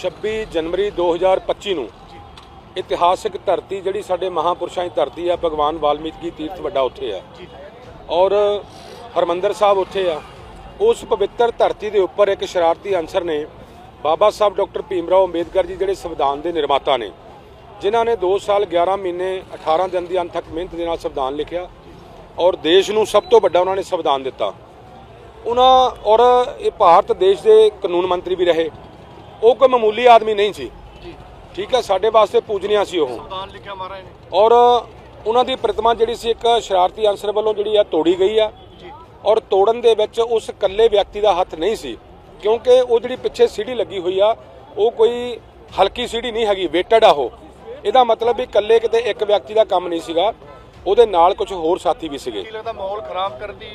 26 ਜਨਵਰੀ 2025 ਨੂੰ ਇਤਿਹਾਸਕ ਧਰਤੀ ਜਿਹੜੀ ਸਾਡੇ ਮਹਾਪੁਰਸ਼ਾਂ ਦੀ ਧਰਤੀ ਆ ਭਗਵਾਨ ਵਾਲਮੀਕੀ ਤੀਰਥ ਵੱਡਾ ਉੱਥੇ ਆ। ਔਰ ਹਰਮੰਦਰ ਸਾਹਿਬ ਉੱਥੇ ਆ। ਉਸ ਪਵਿੱਤਰ ਧਰਤੀ ਦੇ ਉੱਪਰ ਇੱਕ ਸ਼ਰਾਰਤੀ ਅਨਸਰ ਨੇ ਬਾਬਾ ਸਾਹਿਬ ਡਾਕਟਰ ਭੀਮਰਾਓ ਅੰਬੇਦਕਰ ਜੀ ਜਿਹੜੇ ਸੰਵਿਧਾਨ ਦੇ ਨਿਰਮਾਤਾ ਨੇ ਜਿਨ੍ਹਾਂ ਨੇ 2 ਸਾਲ 11 ਮਹੀਨੇ 18 ਦਿਨ ਦੀ ਅਣਥੱਕ ਮਿਹਨਤ ਦੇ ਨਾਲ ਸੰਵਿਧਾਨ ਲਿਖਿਆ ਔਰ ਦੇਸ਼ ਨੂੰ ਸਭ ਤੋਂ ਵੱਡਾ ਉਹਨਾਂ ਨੇ ਸੰਵਿਧਾਨ ਦਿੱਤਾ। ਉਹਨਾਂ ਔਰ ਇਹ ਭਾਰਤ ਦੇਸ਼ ਦੇ ਕਾਨੂੰਨ ਮੰਤਰੀ ਵੀ ਰਹੇ। ਉਹ ਕੋਈ ਮਾਮੂਲੀ ਆਦਮੀ ਨਹੀਂ ਸੀ। ਠੀਕ ਹੈ ਸਾਡੇ ਵਾਸਤੇ ਪੂਜਨੀਆ ਸੀ ਉਹ। ਸੰਵਿਧਾਨ ਲਿਖਿਆ ਔਰ ਉਹਨਾਂ ਦੀ ਪ੍ਰਤਿਮਾ ਜਿਹੜੀ ਸੀ ਇੱਕ ਸ਼ਰਾਰਤੀ ਅਨਸਰ ਵੱਲੋਂ ਜਿਹੜੀ ਆ ਤੋੜੀ ਗਈ ਆ। ਔਰ ਤੋੜਨ ਦੇ ਵਿੱਚ ਉਸ ਇਕੱਲੇ ਵਿਅਕਤੀ ਦਾ ਹੱਥ ਨਹੀਂ ਸੀ। ਕਿਉਂਕਿ ਉਹ ਜਿਹੜੀ ਪਿੱਛੇ ਸੀੜੀ ਲੱਗੀ ਹੋਈ ਆ ਉਹ ਕੋਈ ਹਲਕੀ ਸੀੜੀ ਨਹੀਂ ਹੈਗੀ ਵੇਟਡ ਆ ਉਹ। ਇਹਦਾ ਮਤਲਬ ਵੀ ਇਕੱਲੇ ਕਿਤੇ ਇੱਕ ਵਿਅਕਤੀ ਦਾ ਕੰਮ ਨਹੀਂ ਸੀਗਾ। ਉਹਦੇ ਨਾਲ ਕੁਝ ਹੋਰ ਸਾਥੀ ਵੀ ਸੀਗੇ। ਕੀ ਲੱਗਦਾ ਮਾਹੌਲ ਖਰਾਬ ਕਰਨ ਦੀ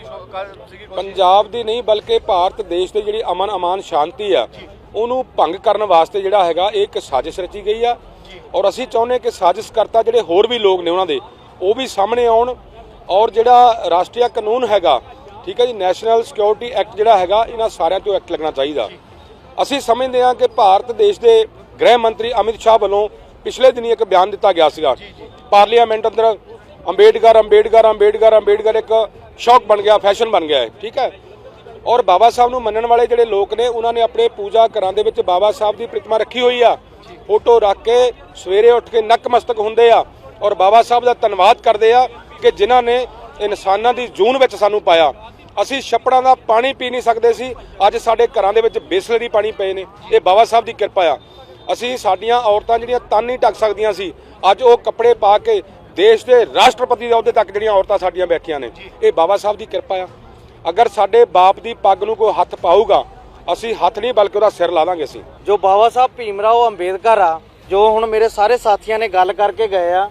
ਸੀਗੀ ਪੰਜਾਬ ਦੀ ਨਹੀਂ ਬਲਕਿ ਭਾਰਤ ਦੇਸ਼ ਦੇ ਜਿਹੜੀ ਅਮਨ ਅਮਾਨ ਸ਼ਾਂਤੀ ਆ ਉਹਨੂੰ ਭੰਗ ਕਰਨ ਵਾਸਤੇ ਜਿਹੜਾ ਹੈਗਾ ਇਹ ਇੱਕ ਸਾਜ਼ਿਸ਼ ਰਚੀ ਗਈ ਆ। ਔਰ ਅਸੀਂ ਚਾਹੁੰਦੇ ਕਿ ਸਾਜ਼ਿਸ਼ਕਰਤਾ ਜਿਹੜੇ ਹੋਰ ਵੀ ਲੋਕ ਨੇ ਉਹਨਾਂ ਦੇ, ਉਹ ਵੀ ਸਾਹਮਣੇ ਆਉਣ। ਔਰ ਜਿਹੜਾ ਰਾਸ਼ਟਰੀ ਕਾਨੂੰਨ ਹੈਗਾ, ਠੀਕ ਹੈ ਜੀ ਨੈਸ਼ਨਲ ਸਿਕਿਉਰਿਟੀ ਐਕਟ ਜਿਹੜਾ ਹੈਗਾ, ਇਹਨਾਂ ਸਾਰਿਆਂ ਤੋਂ ਐਕਟ ਲੱਗਣਾ ਚਾਹੀਦਾ। ਅਸੀਂ ਸਮਝਦੇ ਹਾਂ ਕਿ ਭਾਰਤ ਦੇਸ਼ ਦੇ ਗ੍ਰਹਿ ਮੰਤਰੀ ਅਮਿਤ ਸ਼ਾਹ ਵੱਲੋਂ ਪਿਛਲੇ ਦਿਨੀ ਇੱਕ ਬਿਆਨ ਦਿੱਤਾ ਗਿਆ ਸੀਗਾ। ਪਾਰਲੀਮੈਂਟ ਅੰਦਰ ਅੰਬੇਡਕਰ ਅੰਬੇਡਕਰ ਅੰਬੇਡਕਰ ਅੰਬੇਡਕਰ ਇੱਕ ਸ਼ੌਕ ਬਣ ਗਿਆ ਫੈਸ਼ਨ ਬਣ ਗਿਆ ਹੈ ਠੀਕ ਹੈ। ਔਰ ਬਾਬਾ ਸਾਹਿਬ ਨੂੰ ਮੰਨਣ ਵਾਲੇ ਜਿਹੜੇ ਲੋਕ ਨੇ, ਉਹਨਾਂ ਨੇ ਆਪਣੇ ਪੂਜਾ ਘਰਾਂ ਦੇ ਵਿੱਚ ਬਾਬਾ ਸਾਹਿਬ ਦੀ ਪ੍ਰਤਿਮਾ ਰੱਖੀ ਹੋਈ ਆ। ਫੋਟੋ ਰੱਖ ਕੇ ਸਵੇਰੇ ਉੱਠ ਕੇ ਨਕਮਸਤਕ ਹੁੰਦੇ ਆ ਔਰ ਬਾਬਾ ਸਾਹਿਬ ਦਾ ਧੰਨਵਾਦ ਕਰਦੇ ਆ ਕਿ ਜਿਨ੍ਹਾਂ ਨੇ ਇਨਸਾਨਾਂ ਦੀ ਜੂਨ ਵਿੱਚ ਸਾਨੂੰ ਪਾਇਆ। ਅਸੀਂ ਛੱਪੜਾਂ ਦਾ ਪਾਣੀ ਪੀ ਨਹੀਂ ਸਕਦੇ ਸੀ, ਅੱਜ ਸਾਡੇ ਘਰਾਂ ਦੇ ਵਿੱਚ ਬਿਸਲਰੀ ਪਾਣੀ ਪਏ ਨੇ। ਇਹ ਬਾਬਾ ਸਾਹਿਬ ਦੀ ਕਿਰਪਾ ਆ। ਅਸੀਂ ਸਾਡੀਆਂ ਔਰਤਾਂ ਜਿਹੜੀਆਂ ਤਨ ਨਹੀਂ ਢੱਕ ਸਕਦੀਆਂ ਸੀ, ਅੱਜ ਉਹ ਕੱਪੜੇ ਪਾ ਕੇ ਦੇਸ਼ ਦੇ ਰਾਸ਼ਟਰਪਤੀ ਦੇ ਅਹੁਦੇ ਤੱਕ ਜਿਹੜੀਆਂ ਔਰਤਾਂ ਸਾਡੀਆਂ ਬੈਠੀਆਂ ਨੇ। ਇਹ ਬਾਬਾ ਸਾਹਿਬ ਦੀ ਕਿਰਪਾ ਆ। ਅਗਰ ਸਾਡੇ ਬਾਪ ਦੀ ਪੱਗ ਨੂੰ ਕੋਈ ਹੱਥ ਪਾਊਗਾ, ਅਸੀਂ ਹੱਥ ਨਹੀਂ ਬਲਕਿ ਉਹਦਾ ਸਿਰ ਲਾ ਦਾਂਗੇ ਅਸੀਂ। ਜੋ ਬਾਬਾ ਸਾਹਿਬ ਭੀਮ ਰਾਓ ਅੰਬੇਦਕਰ ਆ, ਜੋ ਹੁਣ ਮੇਰੇ ਸਾਰੇ ਸਾਥੀਆਂ ਨੇ ਗੱਲ ਕਰਕੇ ਗਏ ਆ,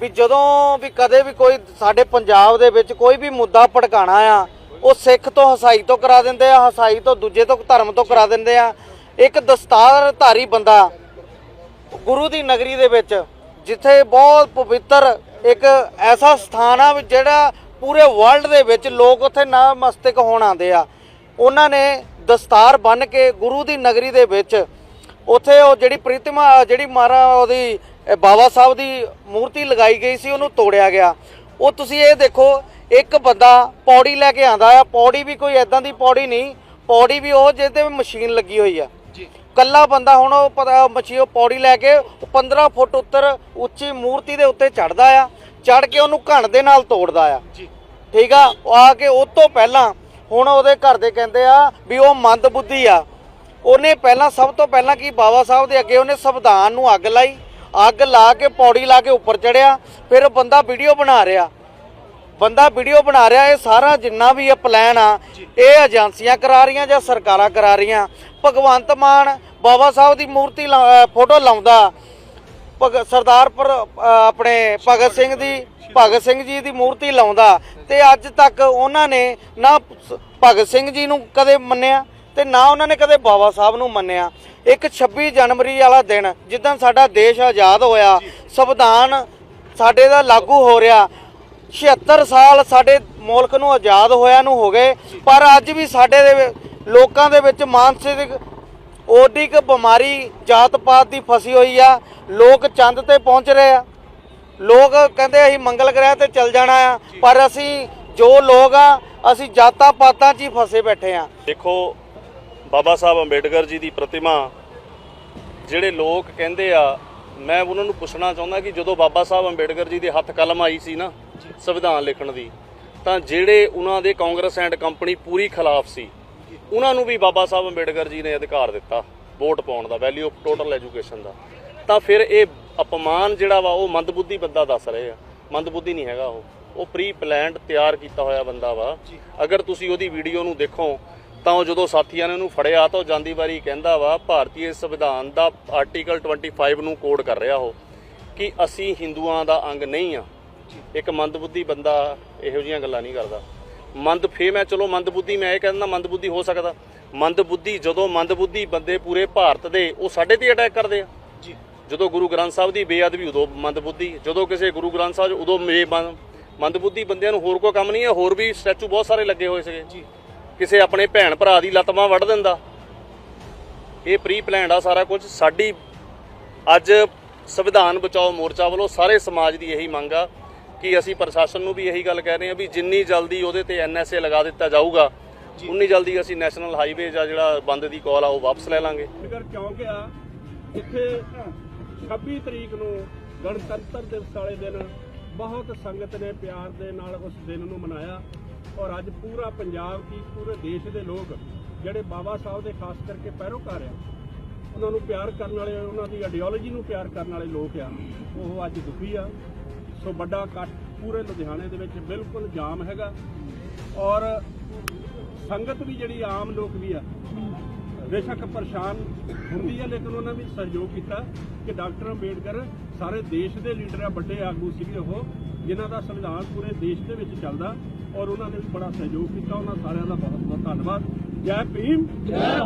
ਵੀ ਜਦੋਂ ਵੀ ਕਦੇ ਵੀ ਕੋਈ ਸਾਡੇ ਪੰਜਾਬ ਦੇ ਵਿੱਚ ਕੋਈ ਵੀ ਮੁੱਦਾ ਭੜਕਾਣਾ ਆ, ਉਹ ਸਿੱਖ ਤੋਂ ਹਸਾਈ ਤੋਂ ਕਰਾ ਦਿੰਦੇ ਆ, ਹਸਾਈ ਤੋਂ ਦੂਜੇ ਤੋਂ ਧਰਮ ਤੋਂ ਕਰਾ ਦਿੰਦੇ ਆ। ਇੱਕ ਦਸਤਾਰ ਧਾਰੀ ਬੰਦਾ ਗੁਰੂ ਦੀ ਨਗਰੀ ਦੇ ਵਿੱਚ, ਜਿੱਥੇ ਬਹੁਤ ਪਵਿੱਤਰ ਇੱਕ ਐਸਾ ਸਥਾਨ ਆ ਵੀ ਜਿਹੜਾ ਪੂਰੇ ਵਰਲਡ ਦੇ ਵਿੱਚ ਲੋਕ ਉੱਥੇ ਨਮਸਤਕ ਹੋਣ ਆਉਂਦੇ ਆ। ਉਹਨਾਂ ਨੇ ਦਸਤਾਰ ਬੰਨ ਕੇ ਗੁਰੂ ਦੀ ਨਗਰੀ ਦੇ ਵਿੱਚ ਉੱਥੇ ਉਹ ਜਿਹੜੀ ਪ੍ਰਤਿਮਾ ਜਿਹੜੀ ਮਾਰਾ ਉਹਦੀ ਬਾਬਾ ਸਾਹਿਬ ਦੀ ਮੂਰਤੀ ਲਗਾਈ ਗਈ ਸੀ ਉਹਨੂੰ ਤੋੜਿਆ ਗਿਆ। ਉਹ ਤੁਸੀਂ ਇਹ ਦੇਖੋ ਇੱਕ ਬੰਦਾ ਪੌੜੀ ਲੈ ਕੇ ਆਂਦਾ ਆ। ਪੌੜੀ ਵੀ ਕੋਈ ਐਦਾਂ ਦੀ ਪੌੜੀ ਨਹੀਂ ਪੌੜੀ ਵੀ ਉਹ ਜਿਹਦੇ ਵਿੱਚ ਮਸ਼ੀਨ ਲੱਗੀ ਹੋਈ ਆ। ਜੀ। ਕੱਲਾ ਬੰਦਾ ਹੁਣ ਉਹ ਪਤਾ ਮੱਛੀ ਉਹ ਪੌੜੀ ਲੈ ਕੇ ਉਹ 15 ਫੁੱਟ ਉੱਤਰ ਉੱਚੀ ਮੂਰਤੀ ਦੇ ਉੱਤੇ ਚੜਦਾ ਆ। ਚੜ ਕੇ ਉਹਨੂੰ ਘਣ ਦੇ ਨਾਲ ਤੋੜਦਾ ਆ। ਜੀ। ਠੀਕ ਆ? ਉਹ ਆ ਕੇ ਉਹ ਤੋਂ ਪਹਿਲਾਂ ਹੁਣ ਉਹਦੇ ਘਰ ਦੇ ਕਹਿੰਦੇ ਆ ਵੀ ਉਹ ਮੰਦ ਬੁੱਧੀ ਆ। ਉਹਨੇ ਪਹਿਲਾਂ ਸਭ ਤੋਂ ਪਹਿਲਾਂ ਕੀ ਬਾਬਾ ਸਾਹਿਬ ਦੇ ਅੱਗੇ ਉਹਨੇ ਸੰਵਿਧਾਨ ਨੂੰ ਅੱਗ ਲਾਈ। ਅੱਗ ਲਾ ਕੇ ਪੌੜੀ ਲਾ ਕੇ ਉੱਪਰ ਚੜਿਆ। ਫਿਰ ਉਹ ਬੰਦਾ ਵੀਡੀਓ ਬਣਾ ਰਿਹਾ। ਬੰਦਾ ਵੀਡੀਓ ਬਣਾ ਰਿਹਾ ਇਹ ਸਾਰਾ ਜਿੰਨਾ ਵੀ ਇਹ ਪਲਾਨ ਆ ਇਹ ਏਜੰਸੀਆਂ ਕਰਾ ਰਹੀਆਂ ਜਾਂ ਸਰਕਾਰਾਂ ਕਰਾ ਰਹੀਆਂ। ਭਗਵੰਤ ਮਾਨ ਬਾਬਾ ਸਾਹਿਬ ਦੀ ਮੂਰਤੀ ਫੋਟੋ ਲਾਉਂਦਾ। ਸਰਦਾਰ ਆਪਣੇ ਭਗਤ ਸਿੰਘ ਦੀ, ਭਗਤ ਸਿੰਘ ਜੀ ਦੀ ਮੂਰਤੀ ਲਾਉਂਦਾ ਤੇ ਅੱਜ ਤੱਕ ਉਹਨਾਂ ਨੇ ਨਾ ਭਗਤ ਸਿੰਘ ਜੀ ਨੂੰ ਕਦੇ ਮੰਨਿਆ ਤੇ ਨਾ ਉਹਨਾਂ ਨੇ ਕਦੇ ਬਾਬਾ ਸਾਹਿਬ ਨੂੰ ਮੰਨਿਆ। ਇੱਕ 26 ਜਨਵਰੀ ਵਾਲਾ ਦਿਨ ਜਿੱਦਾਂ ਸਾਡਾ ਦੇਸ਼ ਆਜ਼ਾਦ ਹੋਇਆ, ਸੰਵਿਧਾਨ ਸਾਡੇ ਦਾ ਲਾਗੂ ਹੋ ਰਿਹਾ 76 ਸਾਲ ਸਾਡੇ ਮੁਲਕ ਨੂੰ ਆਜ਼ਾਦ ਹੋਇਆ ਨੂੰ ਹੋ ਗਏ, ਪਰ ਅੱਜ ਵੀ ਸਾਡੇ ਦੇ ਲੋਕਾਂ ਦੇ ਵਿੱਚ ਮਾਨਸਿਕ ਓਡੀ ਕ ਬਿਮਾਰੀ ਜਾਤ ਪਾਤ ਦੀ ਫਸੀ ਹੋਈ ਆ। ਲੋਕ ਚੰਦ ਤੇ ਪਹੁੰਚ ਰਹੇ ਆ। ਲੋਕ ਕਹਿੰਦੇ ਅਸੀਂ ਮੰਗਲ ਗ੍ਰਹਿ ਤੇ ਚੱਲ ਜਾਣਾ ਆ। ਪਰ ਅਸੀਂ ਜੋ ਲੋਕ ਆ ਅਸੀਂ ਜਾਤਾਂ ਪਾਤਾਂ 'ਚ ਹੀ ਫਸੇ ਬੈਠੇ ਆ। ਦੇਖੋ ਬਾਬਾ ਸਾਹਿਬ ਅੰਬੇਡਕਰ ਜੀ ਦੀ ਪ੍ਰਤਿਮਾ ਜਿਹੜੇ ਲੋਕ ਕਹਿੰਦੇ ਆ ਮੈਂ ਉਹਨਾਂ ਨੂੰ ਪੁੱਛਣਾ ਚਾਹੁੰਦਾ ਕਿ ਜਦੋਂ ਬਾਬਾ ਸਾਹਿਬ ਅੰਬੇਡਕਰ ਜੀ ਦੇ ਹੱਥ ਕਲਮ ਆਈ ਸੀ ਨਾ ਸੰਵਿਧਾਨ ਲਿਖਣ ਦੀ ਤਾਂ ਜਿਹੜੇ ਉਹਨਾਂ ਦੇ ਕਾਂਗਰਸ ਐਂਡ ਕੰਪਨੀ ਪੂਰੀ ਖਿਲਾਫ ਸੀ ਉਹਨਾਂ ਨੂੰ ਵੀ ਬਾਬਾ ਸਾਹਿਬ ਅੰਬੇਡਕਰ ਜੀ ਨੇ ਅਧਿਕਾਰ ਦਿੱਤਾ ਵੋਟ ਪਾਉਣ ਦਾ ਵੈਲਿਊ ਆਫ ਟੋਟਲ ਐਜੂਕੇਸ਼ਨ ਦਾ। ਤਾਂ ਫਿਰ ਇਹ ਅਪਮਾਨ ਜਿਹੜਾ ਵਾ ਉਹ ਮੰਦਬੁੱਧੀ ਬੰਦਾ ਦੱਸ ਰਹੇ ਆ। ਮੰਦਬੁੱਧੀ ਨਹੀਂ ਹੈਗਾ ਉਹ। ਉਹ ਪ੍ਰੀ ਪਲਾਨਡ ਤਿਆਰ ਕੀਤਾ ਹੋਇਆ ਬੰਦਾ ਵਾ। ਅਗਰ ਤੁਸੀਂ ਉਹਦੀ ਵੀਡੀਓ ਨੂੰ ਦੇਖੋ ਤਾਂ ਉਹ ਜਦੋਂ ਸਾਥੀਆਂ ਨੇ ਉਹਨੂੰ ਫੜਿਆ ਤਾਂ ਉਹ ਜਾਂਦੀ ਵਾਰੀ ਕਹਿੰਦਾ ਵਾ ਭਾਰਤੀ ਸੰਵਿਧਾਨ ਦਾ ਆਰਟੀਕਲ 25 ਨੂੰ ਕੋਡ ਕਰ ਰਿਹਾ ਉਹ ਕਿ ਅਸੀਂ ਹਿੰਦੂਆਂ ਦਾ ਅੰਗ ਨਹੀਂ ਆ। ਇੱਕ ਮੰਦਬੁੱਧੀ ਬੰਦਾ ਇਹੋ ਜਿਹੀਆਂ ਗੱਲਾਂ ਨਹੀਂ ਕਰਦਾ। ਮੰਦ ਫੇ ਮੈਂ ਚਲੋ ਮੰਦਬੁੱਧੀ ਮੈਂ ਇਹ ਕਹਿੰਦਾ ਮੰਦਬੁੱਧੀ ਹੋ ਸਕਦਾ। ਮੰਦਬੁੱਧੀ ਜਦੋਂ ਮੰਦਬੁੱਧੀ ਬੰਦੇ ਪੂਰੇ ਭਾਰਤ ਦੇ ਉਹ ਸਾਡੇ ਤੇ ਅਟੈਕ ਕਰਦੇ ਆ। ਜੀ। ਜਦੋਂ ਗੁਰੂ ਗ੍ਰੰਥ ਸਾਹਿਬ ਦੀ ਬੇਅਦਬੀ ਉਦੋਂ ਮੰਦਬੁੱਧੀ ਜਦੋਂ ਕਿਸੇ ਗੁਰੂ ਗ੍ਰੰਥ ਸਾਹਿਬ ਉਦੋਂ ਮੇ ਮੰਦ- ਮੰਦਬੁੱਧੀ ਬੰਦਿਆਂ ਨੂੰ ਹੋਰ ਕੋਈ ਕੰਮ ਨਹੀਂ ਹੈ ਹੋਰ ਵੀ ਸਟੈਚੂ ਬਹੁਤ ਸਾਰੇ ਲੱਗੇ ਹੋਏ ਸੀਗੇ। ਜੀ। ਕਿਸੇ ਆਪਣੇ ਭੈਣ ਭਰਾ ਦੀ ਲੱਤ ਬਾਂਹ ਵੱਢ ਦਿੰਦਾ। ਇਹ ਪ੍ਰੀ ਪਲਾਨਡ ਆ ਸਾਰਾ ਕੁਝ। ਸਾਡੀ ਅੱਜ ਸੰਵਿਧਾਨ ਬਚਾਓ ਮੋਰਚਾ ਵੱਲੋਂ ਸਾਰੇ ਸਮਾਜ ਦੀ ਇਹੀ ਮੰਗ ਆ ਕਿ ਅਸੀਂ ਪ੍ਰਸ਼ਾਸਨ ਨੂੰ ਵੀ ਇਹੀ ਗੱਲ ਕਹਿ ਰਹੇ ਹਾਂ ਵੀ ਜਿੰਨੀ ਜਲਦੀ ਉਹਦੇ ਤੇ ਐਨਐਸਏ ਲਗਾ ਦਿੱਤਾ ਜਾਊਗਾ ਉਨੀ ਜਲਦੀ ਅਸੀਂ ਨੈਸ਼ਨਲ ਹਾਈਵੇ ਜਾਂ ਜਿਹੜਾ ਬੰਦ ਦੀ ਕਾਲ ਆ ਉਹ ਵਾਪਸ ਲੈ ਲਾਂਗੇ। ਚੌਂਕ ਆ ਜਿੱਥੇ 26 ਤਰੀਕ ਨੂੰ ਗਣਤੰਤਰ ਦਿਵਸ ਵਾਲੇ ਦਿਨ ਬਹੁਤ ਸੰਗਤ ਨੇ ਪਿਆਰ ਦੇ ਨਾਲ ਉਸ ਦਿਨ ਨੂੰ ਮਨਾਇਆ ਔਰ ਅੱਜ ਪੂਰਾ ਪੰਜਾਬ ਕੀ ਪੂਰੇ ਦੇਸ਼ ਦੇ ਲੋਕ ਜਿਹੜੇ ਬਾਬਾ ਸਾਹਿਬ ਦੇ ਖਾਸ ਕਰਕੇ ਪੈਰੋਕਾਰ ਆ ਉਹਨਾਂ ਨੂੰ ਪਿਆਰ ਕਰਨ ਵਾਲੇ ਉਹਨਾਂ ਦੀ ਆਈਡੀਓਲੋਜੀ ਨੂੰ ਪਿਆਰ ਕਰਨ ਵਾਲੇ ਲੋਕ ਆ ਉਹ ਅੱਜ ਦੁਖੀ ਆ। ਸੋ ਵੱਡਾ ਇਕੱਠ ਪੂਰੇ ਲੁਧਿਆਣੇ ਦੇ ਵਿੱਚ ਬਿਲਕੁਲ ਜਾਮ ਹੈਗਾ। ਔਰ ਸੰਗਤ ਵੀ ਜਿਹੜੀ ਆਮ ਲੋਕ ਵੀ ਆ, ਬੇਸ਼ੱਕ ਪਰੇਸ਼ਾਨ ਹੁੰਦੀ ਹੈ ਲੇਕਿਨ ਉਹਨਾਂ ਵੀ ਸਹਿਯੋਗ ਕੀਤਾ ਕਿ ਡਾਕਟਰ ਅੰਬੇਡਕਰ ਸਾਰੇ ਦੇਸ਼ ਦੇ ਲੀਡਰ ਆ, ਵੱਡੇ ਆਗੂ ਸੀਗੇ ਉਹ, ਜਿਨ੍ਹਾਂ ਦਾ ਸੰਵਿਧਾਨ ਪੂਰੇ ਦੇਸ਼ ਦੇ ਵਿੱਚ ਚੱਲਦਾ ਔਰ ਉਹਨਾਂ ਨੇ ਵੀ ਬੜਾ ਸਹਿਯੋਗ ਕੀਤਾ। ਉਹਨਾਂ ਸਾਰਿਆਂ ਦਾ ਬਹੁਤ ਬਹੁਤ ਧੰਨਵਾਦ। ਜੈ ਭੀਮ, ਜੈ